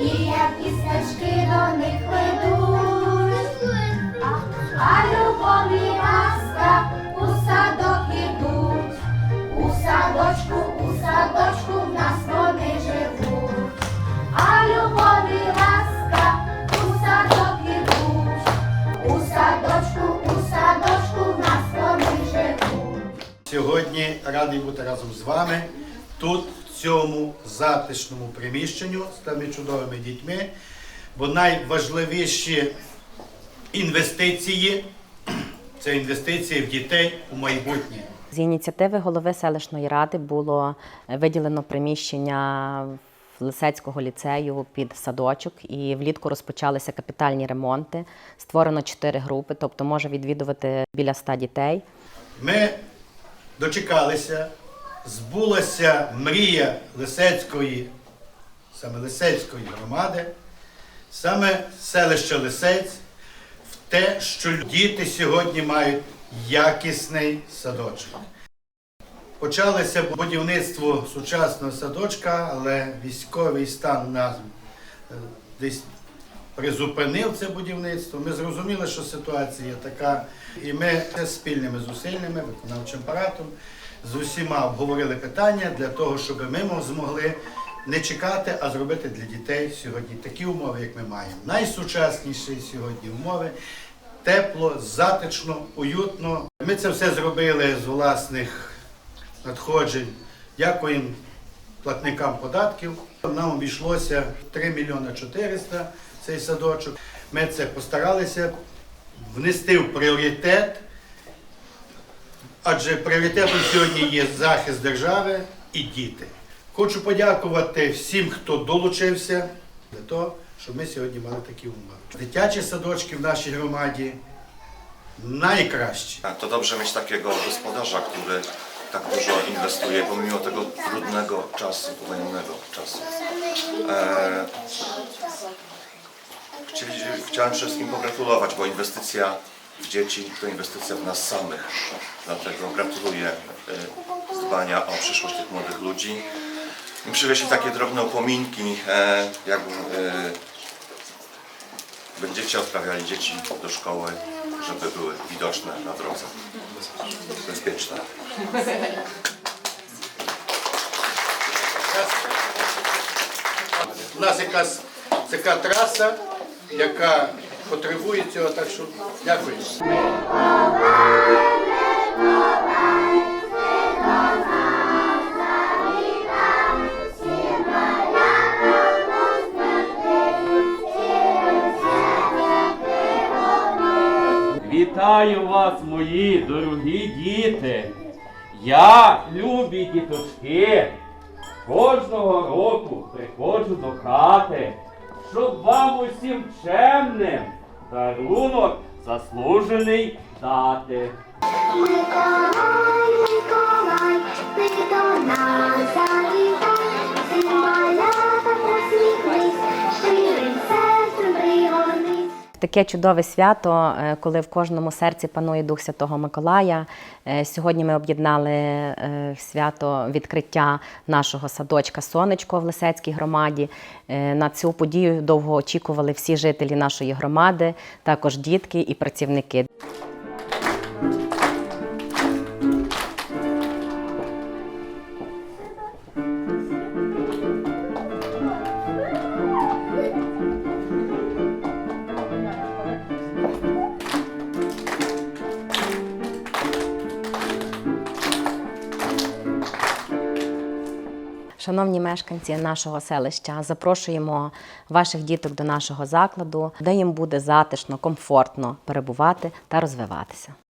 і як пісочки до них веду, а любові ласка у садок ідуть, у садочку, у садочку в нас вони живуть, а любові ласка у садок ідуть, у садочку, у садочку в нас вони живуть. Сьогодні радий бути разом з вами тут цьому затишному приміщенню з тими чудовими дітьми. Бо найважливіші інвестиції це інвестиції в дітей у майбутнє. З ініціативи голови селищної ради було е, виділено приміщення Лисецького ліцею під садочок, і влітку розпочалися капітальні ремонти. Створено чотири групи, тобто може відвідувати біля ста дітей. Ми дочекалися, збулася мрія Лисецької, саме Лисецької громади, саме селища Лисець в те, що діти сьогодні мають якісний садочок. Почалося будівництво сучасного садочка, але військовий стан нас е, десь призупинив це будівництво. Ми зрозуміли, що ситуація така, і ми спільними зусиллями, виконавчим апаратом, з усіма обговорили питання для того, щоб ми змогли не чекати, а зробити для дітей сьогодні такі умови, як ми маємо. Найсучасніші сьогодні умови. Тепло, затишно, уютно. Ми це все зробили з власних надходжень. Дякуємо платникам податків. Нам обійшлося 3 мільйони 400 цей садочок. Ми це постаралися внести в пріоритет, адже пріоритетом сьогодні є захист держави і діти. Хочу подякувати всім, хто долучився для того, щоб ми сьогодні мали такі умови. Дитячі садочки в нашій громаді найкращі. To dobrze mieć takiego gospodarza, który tak dużo inwestuje, pomimo tego trudnego czasu, wojennego czasu. E, chciałem przede wszystkim pogratulować, bo inwestycja w dzieci to inwestycja w nas samych. Dlatego gratuluję e, dbania o przyszłość tych młodych ludzi. I przywieźli takie drobne upominki, e, jak e, będziecie odprawiali dzieci do szkoły, żeby były widoczne na drodze. Bezpieczne. У нас якась така траса, яка потребує цього, так що дякую. Вітаю вас, мої дорогі діти. Я, любі діточки, кожного року приходжу до хати, усім чемним дарунок заслужений дати. Таке чудове свято, е, коли в кожному серці панує Дух Святого Миколая. Е, Сьогодні ми об'єднали е, свято відкриття нашого садочка Сонечко в Лисецькій громаді. На цю подію довго очікували всі жителі нашої громади, також дітки і працівники. Шановні мешканці нашого селища, запрошуємо ваших діток до нашого закладу, де їм буде затишно, комфортно перебувати та розвиватися.